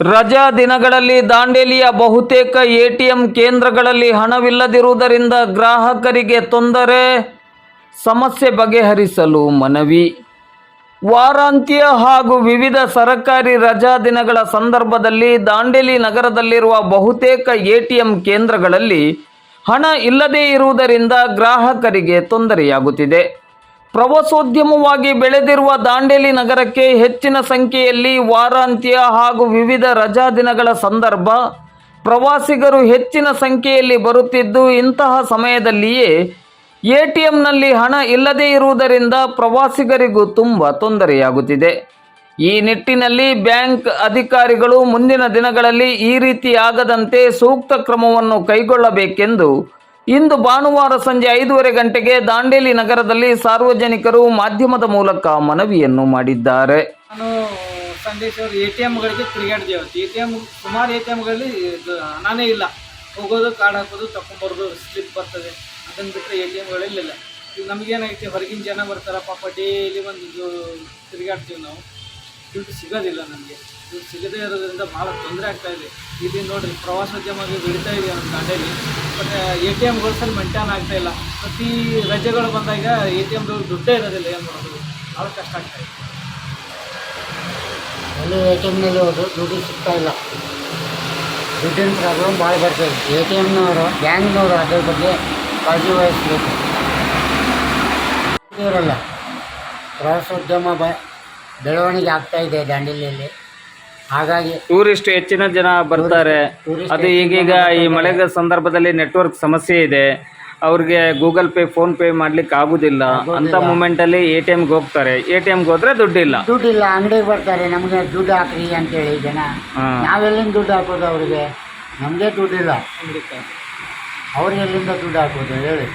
ರಜಾ ದಿನಗಳಲ್ಲಿ ದಾಂಡೇಲಿಯ ಬಹುತೇಕ ಎಟಿಎಂ ಕೇಂದ್ರಗಳಲ್ಲಿ ಹಣವಿಲ್ಲದಿರುವುದರಿಂದ ಗ್ರಾಹಕರಿಗೆ ತೊಂದರೆ, ಸಮಸ್ಯೆ ಬಗೆಹರಿಸಲು ಮನವಿ. ವಾರಾಂತ್ಯ ಹಾಗೂ ವಿವಿಧ ಸರಕಾರಿ ರಜಾ ದಿನಗಳ ಸಂದರ್ಭದಲ್ಲಿ ದಾಂಡೇಲಿ ನಗರದಲ್ಲಿರುವ ಬಹುತೇಕ ಎಟಿಎಂ ಕೇಂದ್ರಗಳಲ್ಲಿ ಹಣ ಇಲ್ಲದೇ ಇರುವುದರಿಂದ ಗ್ರಾಹಕರಿಗೆ ತೊಂದರೆಯಾಗುತ್ತಿದೆ. ಪ್ರವಾಸೋದ್ಯಮವಾಗಿ ಬೆಳೆದಿರುವ ದಾಂಡೇಲಿ ನಗರಕ್ಕೆ ಹೆಚ್ಚಿನ ಸಂಖ್ಯೆಯಲ್ಲಿ ವಾರಾಂತ್ಯ ಹಾಗೂ ವಿವಿಧ ರಜಾ ದಿನಗಳ ಸಂದರ್ಭ, ಪ್ರವಾಸಿಗರು ಹೆಚ್ಚಿನ ಸಂಖ್ಯೆಯಲ್ಲಿ ಬರುತ್ತಿದ್ದು, ಇಂತಹ ಸಮಯದಲ್ಲಿಯೇ ಎಟಿಎಂನಲ್ಲಿ ಹಣ ಇಲ್ಲದೇ ಇರುವುದರಿಂದ ಪ್ರವಾಸಿಗರಿಗೂ ತುಂಬ ತೊಂದರೆಯಾಗುತ್ತಿದೆ. ಈ ನಿಟ್ಟಿನಲ್ಲಿ ಬ್ಯಾಂಕ್ ಅಧಿಕಾರಿಗಳು ಮುಂದಿನ ದಿನಗಳಲ್ಲಿ ಈ ರೀತಿ ಆಗದಂತೆ ಸೂಕ್ತ ಕ್ರಮವನ್ನು ಕೈಗೊಳ್ಳಬೇಕೆಂದು ಇಂದು ಭಾನುವಾರ ಸಂಜೆ ಐದೂವರೆ ಗಂಟೆಗೆ ದಾಂಡೇಲಿ ನಗರದಲ್ಲಿ ಸಾರ್ವಜನಿಕರು ಮಾಧ್ಯಮದ ಮೂಲಕ ಮನವಿಯನ್ನು ಮಾಡಿದ್ದಾರೆ. ನಾನು ಎ ಟಿ ಎಮ್ಗಳಿಗೆ ತಿರುಗಾಡಿದೆ ಅವತ್ತು ಎ ಟಿ ಎಂ ಸುಮಾರು ಎ ಟಿ ಎಮ್ಗಳಲ್ಲಿ ಹಣನೇ ಇಲ್ಲ. ಹೋಗೋದು, ಕಾರ್ಡ್ ಹಾಕೋದು ತಗೊಂಬರೋದು ಸ್ಲಿಪ್ ಬರ್ತದೆ. ಅದನ್ನು ಬಿಟ್ಟರೆ ಎ ಟಿ ಎಮ್ಗಳಿಲ್ಲ ಈಗ ನಮಗೇನಾಗೈತೆ ಹೊರಗಿನ ಜನ ಬರ್ತಾರೆ ಪಾಪ ಡೈಲಿ ಒಂದು ತಿರುಗಾಡ್ತೀವಿ ನಾವು. ದುಡ್ಡು ಸಿಗೋದಿಲ್ಲ ನಮಗೆ. ದುಡ್ಡು ಸಿಗದೇ ಇರೋದ್ರಿಂದ ಭಾಳ ತೊಂದರೆ ಆಗ್ತಾ ಇದೆ. ಇಲ್ಲಿ ನೋಡಿರಿ, ಪ್ರವಾಸೋದ್ಯಮ ಬೆಳೀತಾ ಇದೆ ನಮ್ಮ ದಾಂಡೇಲಿ ಬಟ್ ಎ ಟಿ ಎಮ್ಗಳು ಸಲ ಮೆಂಟೇನ್ ಆಗ್ತಾ ಇಲ್ಲ. ಪ್ರತಿ ರಜೆಗಳು ಬಂದಾಗ ಎ ಟಿ ಎಮ್ಗಳು ದುಡ್ಡೇ ಇರೋದಿಲ್ಲ, ಏನು ಮಾಡೋದು? ಭಾಳ ಕಷ್ಟ ಆಗ್ತಾ ಇದೆ. ಅಲ್ಲಿ ಎ ಟಿ ಎಮ್ನಲ್ಲಿ ಹೋದ್ರು ದುಡ್ಡು ಸಿಗ್ತಾ ಇಲ್ಲ. ದುಡ್ಡಿನ ಪ್ರಾಬ್ಲಮ್ ಭಾಳ ಬರ್ತದೆ ಎ ಟಿ ಎಮ್ನವರು ಬ್ಯಾಂಕ್ನವರು ಅದ್ರ ಬಗ್ಗೆ ಕಾಳಜಿ ವಹಿಸ್ಬೇಕು. ಇರಲ್ಲ ಪ್ರವಾಸೋದ್ಯಮ ಬ ಬೆಳವಣಿಗೆ ಆಗ್ತಾ ಇದೆ ದಾಂಡೇಲಿಯಲ್ಲಿ. ಹಾಗಾಗಿ ಟೂರಿಸ್ಟ್ ಹೆಚ್ಚಿನ ಜನ ಬರ್ತಾರೆ. ಅದು ಈಗೀಗ ಈ ಮಳೆಗ ಸಂದರ್ಭದಲ್ಲಿ ನೆಟ್ವರ್ಕ್ ಸಮಸ್ಯೆ ಇದೆ. ಅವ್ರಿಗೆ ಗೂಗಲ್ ಪೇ ಫೋನ್ ಪೇ ಮಾಡ್ಲಿಕ್ಕೆ ಆಗುದಿಲ್ಲ. ಅಂತ ಮೂಮೆಂಟ್ ಅಲ್ಲಿ ಎ ಟಿ ಎಂಗೆ ಹೋಗ್ತಾರೆ. ಎ ಟಿ ಎಮ್ಗೆ ಹೋದ್ರೆ ದುಡ್ಡಿಲ್ಲ. ದುಡ್ಡಿಲ್ಲ ಅಂಗಡಿಗೆ ಬರ್ತಾರೆ. ನಮಗೆ ದುಡ್ಡು ಹಾಕ್ರಿ ಅಂತೇಳಿ ಜನ. ಹಾ. ನಾವೆಲ್ಲಿಂದ ದುಡ್ಡು ಹಾಕೋದು ಅವ್ರಿಗೆ? ನಮಗೆ ದುಡ್ಡಿಲ್ಲ. ಇಲ್ಲ ಅವ್ರಿಗೆ ಎಲ್ಲಿಂದ ದುಡ್ಡು ಹಾಕೋದು ಹೇಳಿ.